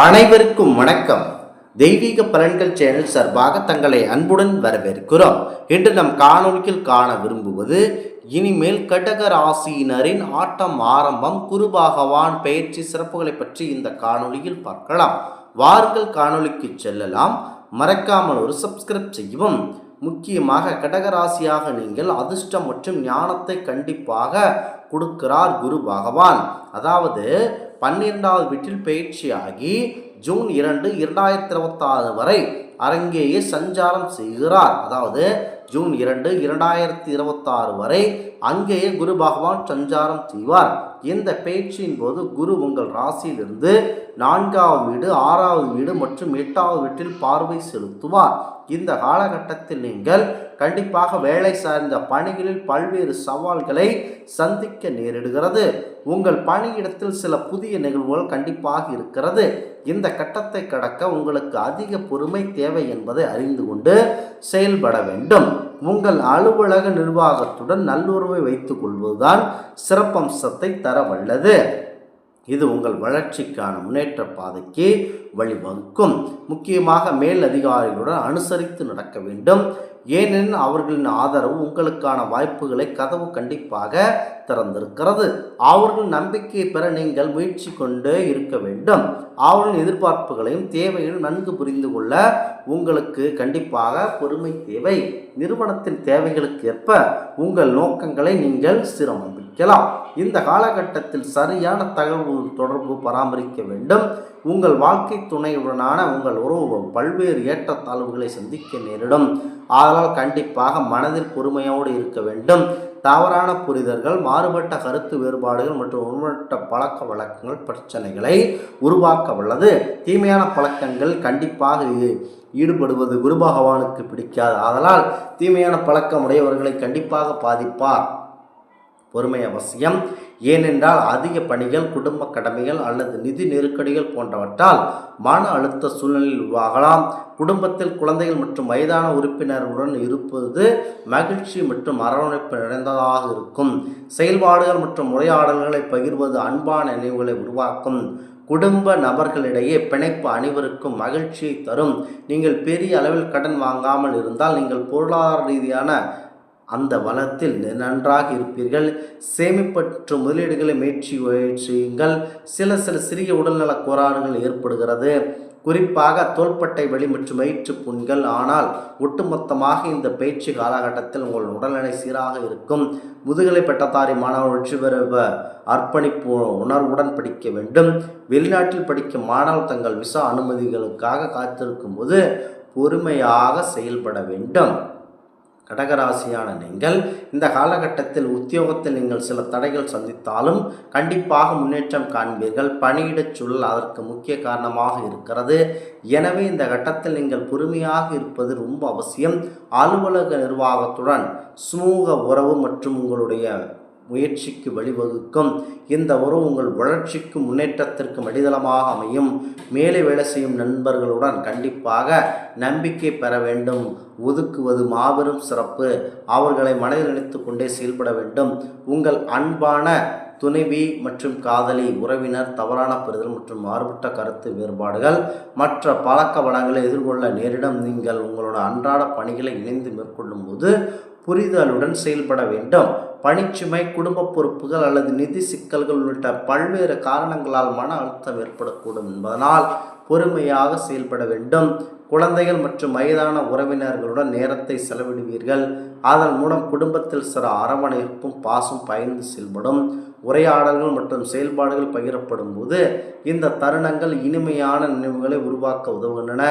அனைவருக்கும் வணக்கம். தெய்வீக பலன்கள் சேனல் சார்பாக தங்களை அன்புடன் வரவேற்கிறோம். இன்று நம் காணொலியில் காண விரும்புவது இனிமேல் கடக ராசியினரின் ஆட்டம் ஆரம்பம் குரு பகவான் பயிற்சி சிறப்புகளை பற்றி இந்த காணொளியில் பார்க்கலாம். வாருங்கள் காணொலிக்கு செல்லலாம். மறக்காமல் ஒரு சப்ஸ்கிரைப் செய்யவும். முக்கியமாக கடகராசியாக நீங்கள் அதிர்ஷ்டம் மற்றும் ஞானத்தை கண்டிப்பாக கொடுக்கிறார் குரு பகவான். அதாவது பன்னிரெண்டாவது வீட்டில் பயிற்சியாகி ஜூன் இரண்டு இரண்டாயிரத்தி இருபத்தாறு வரை அரங்கேயே சஞ்சாரம் செய்கிறார். அதாவது ஜூன் இரண்டு இரண்டாயிரத்தி இருபத்தாறு வரை அங்கேயே குரு பகவான் சஞ்சாரம் செய்வார். இந்த பயிற்சியின் போது குரு உங்கள் ராசியிலிருந்து நான்காவது வீடு ஆறாவது வீடு மற்றும் எட்டாவது வீட்டில் பார்வை செலுத்துவார். இந்த காலகட்டத்தில் நீங்கள் கண்டிப்பாக வேலை சார்ந்த பணிகளில் பல்வேறு சவால்களை சந்திக்க நேரிடுகிறது. உங்கள் பணியிடத்தில் சில புதிய நிகழ்வுகள் கண்டிப்பாக இருக்கிறது. இந்த கட்டத்தை கடக்க உங்களுக்கு அதிக பொறுமை தேவை என்பதை அறிந்து கொண்டு செயல்பட வேண்டும். உங்கள் அலுவலக நிர்வாகத்துடன் நல்லுறவை வைத்துக் கொள்வதுதான் சிறப்பம்சத்தை தர வல்லது. இது உங்கள் வளர்ச்சிக்கான முன்னேற்ற பாதைக்கு வழிவகுக்கும். முக்கியமாக மேல் அதிகாரிகளுடன் அனுசரித்து நடக்க வேண்டும். ஏனெனில் அவர்களின் ஆதரவு உங்களுக்கான வாய்ப்புகளை கதவு கண்டிப்பாக திறந்திருக்கிறது. அவர்கள் நம்பிக்கையை பெற நீங்கள் முயற்சி கொண்டு இருக்க வேண்டும். அவர்களின் எதிர்பார்ப்புகளையும் தேவைகளையும் நன்கு புரிந்து கொள்ள உங்களுக்கு கண்டிப்பாக பொறுமை தேவை. நிறுவனத்தின் தேவைகளுக்கு ஏற்ப உங்கள் நோக்கங்களை நீங்கள் சிரமிக்கலாம் இந்த காலகட்டத்தில் சரியான தகவல் தொடர்பு பராமரிக்க வேண்டும். உங்கள் வாழ்க்கை துணையுடனான உங்கள் உறவு பல்வேறு ஏற்றத்தாழ்வுகளை சந்திக்க நேரிடும். ஆதலால் கண்டிப்பாக மனதில் பொறுமையோடு இருக்க வேண்டும். தவறான புரிதல்கள் மாறுபட்ட கருத்து வேறுபாடுகள் மற்றும் உண்மட்ட பழக்க வழக்கங்கள் பிரச்சனைகளை உருவாக்க வல்லது. தீமையான பழக்கங்கள் கண்டிப்பாக ஈடுபடுவது குரு பகவானுக்கு பிடிக்காது. ஆதலால் தீமையான பழக்கம் உடையவர்களை கண்டிப்பாக பாதிப்பார். பொறுமை அவசியம். ஏனென்றால் அதிக பணிகள் குடும்ப கடமைகள் அல்லது நிதி நெருக்கடிகள் போன்றவற்றால் மன அழுத்த சூழ்நிலையில் உருவாகலாம். குடும்பத்தில் குழந்தைகள் மற்றும் வயதான உறுப்பினருடன் இருப்பது மகிழ்ச்சி மற்றும் அரவணைப்பு நிறைந்ததாக இருக்கும். செயல்பாடுகள் மற்றும் உரையாடல்களை பகிர்வது அன்பான நினைவுகளை உருவாக்கும். குடும்ப நபர்களிடையே பிணைப்பு அனைவருக்கும் மகிழ்ச்சியை தரும். நீங்கள் பெரிய அளவில் கடன் வாங்காமல் இருந்தால் நீங்கள் பொருளாதார ரீதியான அந்த வளத்தில் நன்றாக இருப்பீர்கள். சேமிப்பற்ற முதலீடுகளை முயற்சி முயற்சியுங்கள். சில சில சிறிய உடல்நல கோளாறுகள் ஏற்படுகிறது. குறிப்பாக தோள்பட்டை வலி மற்றும் வயிற்று புண்கள். ஆனால் ஒட்டுமொத்தமாக இந்த பயிற்சி காலகட்டத்தில் உங்கள் உடல்நிலை சீராக இருக்கும். முதுகலை பட்டதாரி மாணவர் வெற்றி பெற அர்ப்பணிப்பு உணர்வுடன் படிக்க வேண்டும். வெளிநாட்டில் படிக்கும் மாணவர் தங்கள் விசா அனுமதிகளுக்காக காத்திருக்கும் போது பொறுமையாக செயல்பட வேண்டும். கடகராசியான நீங்கள் இந்த காலகட்டத்தில் உத்தியோகத்தில் நீங்கள் சில தடைகள் சந்தித்தாலும் கண்டிப்பாக முன்னேற்றம் காண்பீர்கள். பணியிடச் சூழல் அதற்கு முக்கிய காரணமாக இருக்கிறது. எனவே இந்த கட்டத்தில் நீங்கள் பொறுமையாக இருப்பது ரொம்ப அவசியம். அலுவலக நிர்வாகத்துடன் சுமூக உறவு மற்றும் உங்களுடைய முயற்சிக்கு வழிவகுக்கும். இந்த உறவு உங்கள் வளர்ச்சிக்கும் முன்னேற்றத்திற்கும் அடித்தளமாக அமையும். மேலே வேலை செய்யும் நண்பர்களுடன் கண்டிப்பாக நம்பிக்கை பெற வேண்டும். ஒதுக்குவது மாபெரும் சிறப்பு. அவர்களை மனதில் நினைத்து கொண்டே செயல்பட வேண்டும். உங்கள் அன்பான துணைவி மற்றும் காதலி உறவினர் தவறான புரிதல் மற்றும் மாறுபட்ட கருத்து வேறுபாடுகள் மற்ற பழக்க வளங்களை எதிர்கொள்ள நேரிடம். நீங்கள் உங்களோட அன்றாட பணிகளை இணைந்து மேற்கொள்ளும் போது புரிதலுடன் செயல்பட வேண்டும். பணிச்சுமை குடும்ப பொறுப்புகள் அல்லது நிதி சிக்கல்கள் உள்ளிட்ட பல்வேறு காரணங்களால் மன அழுத்தம் ஏற்படக்கூடும் என்பதனால் பொறுமையாக செயல்பட வேண்டும். குழந்தைகள் மற்றும் வயதான உறவினர்களுடன் நேரத்தை செலவிடுவீர்கள். அதன் மூலம் குடும்பத்தில் சில அரவணைப்பும் பாசம் பயந்து செல்படும். உரையாடல்கள் மற்றும் செயல்பாடுகள் பகிரப்படும் போது இந்த தருணங்கள் இனிமையான நினைவுகளை உருவாக்க உதவுகின்றன.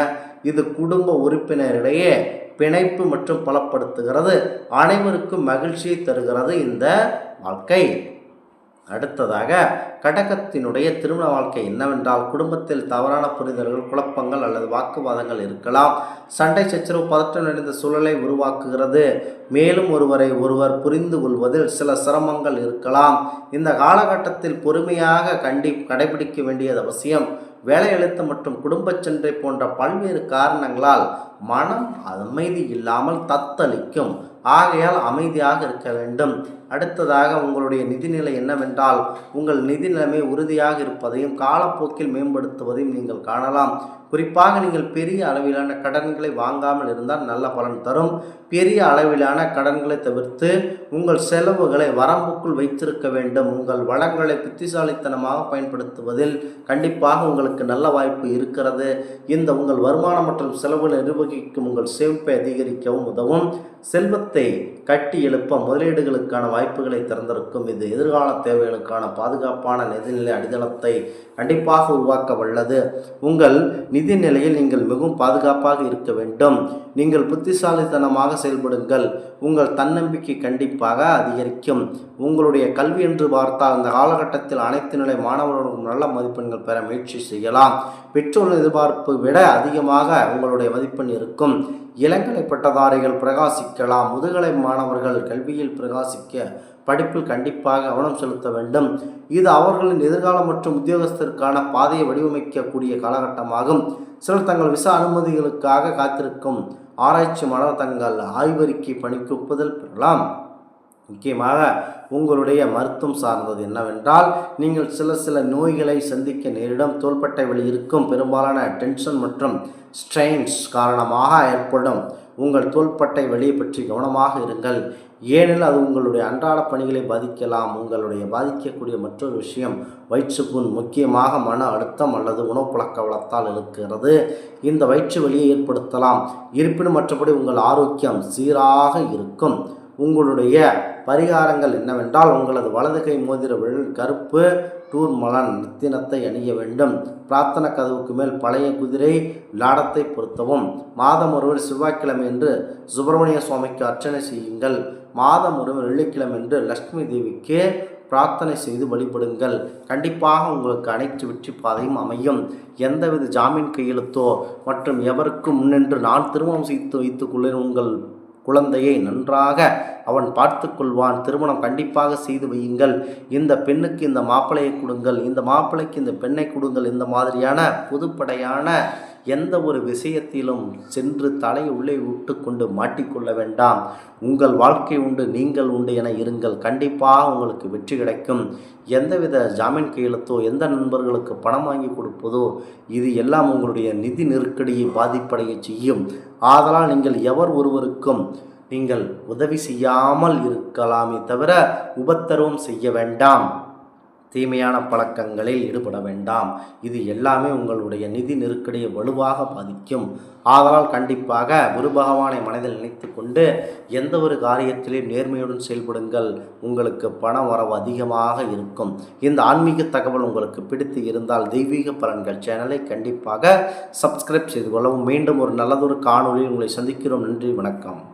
இது குடும்ப உறுப்பினரிடையே பிணைப்பு மற்றும் பலப்படுத்துகிறது. அனைவருக்கும் மகிழ்ச்சியை தருகிறது இந்த வாழ்க்கை. அடுத்ததாக கடகத்தினுடைய திருமண வாழ்க்கை என்னவென்றால் குடும்பத்தில் தவறான புரிதல்கள் குழப்பங்கள் அல்லது வாக்குவாதங்கள் இருக்கலாம். சண்டை சச்சரவு பதற்றம் நிறைந்த சூழலை உருவாக்குகிறது. மேலும் ஒருவரை ஒருவர் புரிந்து கொள்வதில் சில சிரமங்கள் இருக்கலாம். இந்த காலகட்டத்தில் பொறுமையாக கண்டி கடைபிடிக்க வேண்டியது அவசியம். வேலை அழுத்தம் மற்றும் குடும்பச் சண்டை போன்ற பல்வேறு காரணங்களால் மனம் அமைதி இல்லாமல் தத்தளிக்கும். ஆகையால் அமைதியாக இருக்க வேண்டும். அடுத்ததாக உங்களுடைய நிதிநிலை என்னவென்றால் உங்கள் நிதி நிலைமை உறுதியாக இருப்பதையும் காலப்போக்கில் மேம்படுத்துவதையும் நீங்கள் காணலாம். குறிப்பாக நீங்கள் பெரிய அளவிலான கடன்களை வாங்காமல் இருந்தால் நல்ல பலன் தரும். பெரிய அளவிலான கடன்களை தவிர்த்து உங்கள் செலவுகளை வரம்புக்குள் வைத்திருக்க வேண்டும். உங்கள் வளங்களை புத்திசாலித்தனமாக பயன்படுத்துவதில் கண்டிப்பாக உங்களுக்கு நல்ல வாய்ப்பு இருக்கிறது. இந்த உங்கள் வருமானம் மற்றும் செலவுகளை நிர்வகிக்கும் உங்கள் சேமிப்பை அதிகரிக்கவும் உதவும். செல்வத்தை கட்டி எழுப்ப முதலீடுகளுக்கான வாய்ப்புகளை திறந்திருக்கும். இது எதிர்கால தேவைகளுக்கான பாதுகாப்பான நிதிநிலை அடித்தளத்தை கண்டிப்பாக உருவாக்க வல்லது. உங்கள் நிதி நிலையில் நீங்கள் மிகவும் பாதுகாப்பாக இருக்க வேண்டும். நீங்கள் புத்திசாலித்தனமாக செயல்படுங்கள். உங்கள் தன்னம்பிக்கை கண்டிப்பாக அதிகரிக்கும். உங்களுடைய கல்வி என்று பார்த்தால் அந்த காலகட்டத்தில் அனைத்து நிலை மாணவர்களுக்கும் நல்ல மதிப்பெண்கள் பெற முயற்சி செய்யலாம். பெற்றோர் எதிர்பார்ப்பு விட அதிகமாக உங்களுடைய மதிப்பெண் இருக்கும். இளங்கலை பட்டதாரிகள் பிரகாசிக்கலாம். முதுகலை மாணவர்கள் கல்வியில் பிரகாசிக்க படிப்பில் கண்டிப்பாக கவனம் செலுத்த வேண்டும். இது அவர்களின் எதிர்காலம் மற்றும் உத்தியோகஸ்தருக்கான பாதையை வடிவமைக்கக்கூடிய காலகட்டமாகும். சிலர் தங்கள் விசா அனுமதிகளுக்காக காத்திருக்கும். ஆராய்ச்சி மாணவர் தங்கள் ஆய்வறிக்கை பணிக்கு ஒப்புதல் பெறலாம். முக்கியமாக உங்களுடைய மருத்துவம் சார்ந்தது என்னவென்றால் நீங்கள் சில சில நோய்களை சந்திக்க நேரிடும் தோள்பட்டை வலி இருக்கும் பெரும்பாலான டென்ஷன் மற்றும் ஸ்ட்ரெயின்ஸ் காரணமாக ஏற்படும். உங்கள் தோள்பட்டை வழியை பற்றி கவனமாக இருங்கள். ஏனெனில் அது உங்களுடைய அன்றாட பணிகளை பாதிக்கலாம் உங்களுடைய பாதிக்கக்கூடிய மற்றொரு விஷயம் வயிற்றுப்புண் முக்கியமாக மன அழுத்தம் அல்லது உணவு பழக்க வளத்தால் இருக்கிறது. இந்த வயிற்று வலியை ஏற்படுத்தலாம். இருப்பினும் மற்றபடி உங்கள் ஆரோக்கியம் சீராக இருக்கும். உங்களுடைய பரிகாரங்கள் என்னவென்றால் உங்களது வலது கை மோதிர விரல் கருப்பு டூர்மலன் நித்தினத்தை அணிய வேண்டும். பிரார்த்தனை கதவுக்கு மேல் பழைய குதிரை லாடத்தை பொருத்தவும். மாதம் ஒருவர் செவ்வாய்க்கிழமை என்று சுப்பிரமணிய சுவாமிக்கு அர்ச்சனை செய்யுங்கள். மாதம் ஒருவர் வெள்ளிக்கிழமை என்று லட்சுமி தேவிக்கு பிரார்த்தனை செய்து வழிபடுங்கள். கண்டிப்பாக உங்களுக்கு அனைத்து வெற்றி பாதையும் அமையும். எந்தவித ஜாமீன் கையெழுத்தோ மற்றும் எவருக்கும் முன்னின்று நான் திருமணம் செய்து வைத்துக் கொள்ளேன் உங்கள் குழந்தையை நன்றாக அவன் பார்த்து கொள்வான் திருமணம் கண்டிப்பாக செய்து வையுங்கள். இந்த பெண்ணுக்கு இந்த மாப்பிள்ளையை கொடுங்கள். இந்த மாப்பிளைக்கு இந்த பெண்ணை கொடுங்கள். இந்த மாதிரியான பொதுப்படையான எந்த ஒரு விஷயத்திலும் சென்று தலை உள்ளே விட்டு கொண்டு மாட்டிக்கொள்ள வேண்டாம். உங்கள் வாழ்க்கை உண்டு நீங்கள் உண்டு என இருங்கள். கண்டிப்பாக உங்களுக்கு வெற்றி கிடைக்கும். எந்தவித ஜாமீன் கையெழுத்தோ எந்த நண்பர்களுக்கு பணம் வாங்கி கொடுப்பதோ இது எல்லாம் உங்களுடைய நிதி நெருக்கடியை பாதிப்படைய செய்யும். ஆதலால் நீங்கள் எவர் ஒருவருக்கும் நீங்கள் உதவி செய்யாமல் இருக்கலாமே தவிர உபத்தரவும் செய்ய வேண்டாம். தீமையான பழக்கங்களில் ஈடுபட வேண்டாம். இது எல்லாமே உங்களுடைய நிதி நெருக்கடியை வலுவாக பாதிக்கும். ஆதலால் கண்டிப்பாக குரு பகவானை மனதில் நினைத்து கொண்டு எந்த ஒரு காரியத்திலையும் நேர்மையுடன் செயல்படுங்கள். உங்களுக்கு பண வரவு அதிகமாக இருக்கும். இந்த ஆன்மீக தகவல் உங்களுக்கு பிடித்து இருந்தால் தெய்வீக பலன்கள் சேனலை கண்டிப்பாக சப்ஸ்கிரைப் செய்து கொள்ளவும். மீண்டும் ஒரு நல்லதொரு காணொலியில் உங்களை சந்திக்கிறோம். நன்றி வணக்கம்.